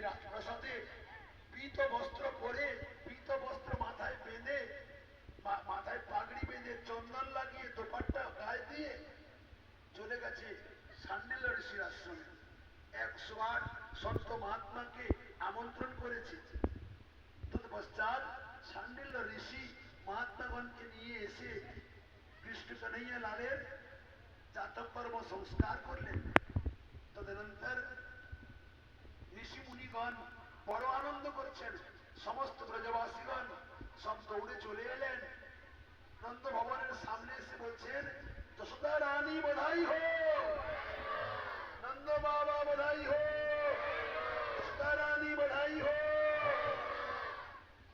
রাজপ্রাসাদে বস্ত্র পরে বস্ত্র মাথায় বেঁধে মাথায় পাগড়ি বেঁধে চন্দন লাগিয়ে দোপাট্টা গায়ে দিয়ে চলে গেছে ঋষির আশ্রমে। একশো আট সন্ত মহাত্মাকে আমন্ত্রণ করেছে। তৎপশ্চাৎ ঋষি মহাত্মাগণকে নিয়ে এসে কৃষ্ণ কন্হैया লালের সংস্কার করলেন। তদনন্তর মুনিগণ বড় আনন্দ করছেন। সমস্ত ব্রজবাসীগণ সব দৌড়ে চলে এলেন। নন্দ ভবনের সামনে এসে বলছেন, যশোদা রানী বধাই হো। নন্দ বাবা বধাই হো। যশোদা রানী বধাই হো।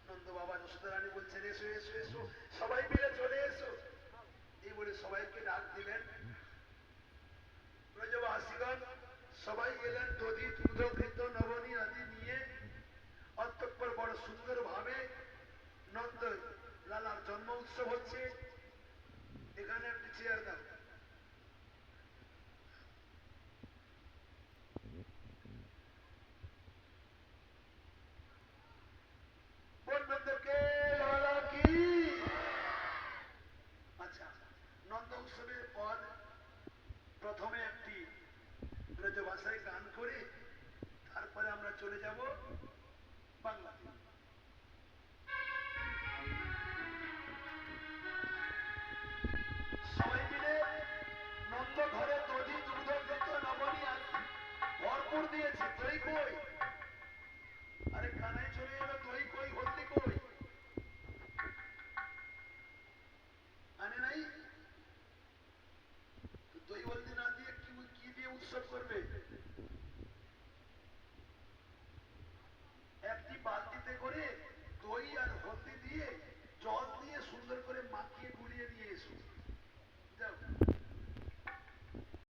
নন্দ বাবা যশোদা রানী বলছেন, এসো এসো এসো। সবাই মিলে চলে এসো। এই বলে সবাইকে ডাক দিলেন। ব্রজবাসীগণ সবাই গেলেন দধি দুধ প্রথমে একটি ব্রজ ভাষায় গান করে তারপরে আমরা চলে যাব বাংলাতে। সবাই মিলে নন্দ ঘরে দধি ভরপুর দিয়েছে তুই কই। আরে কানাই চলে যাবে Worship with me.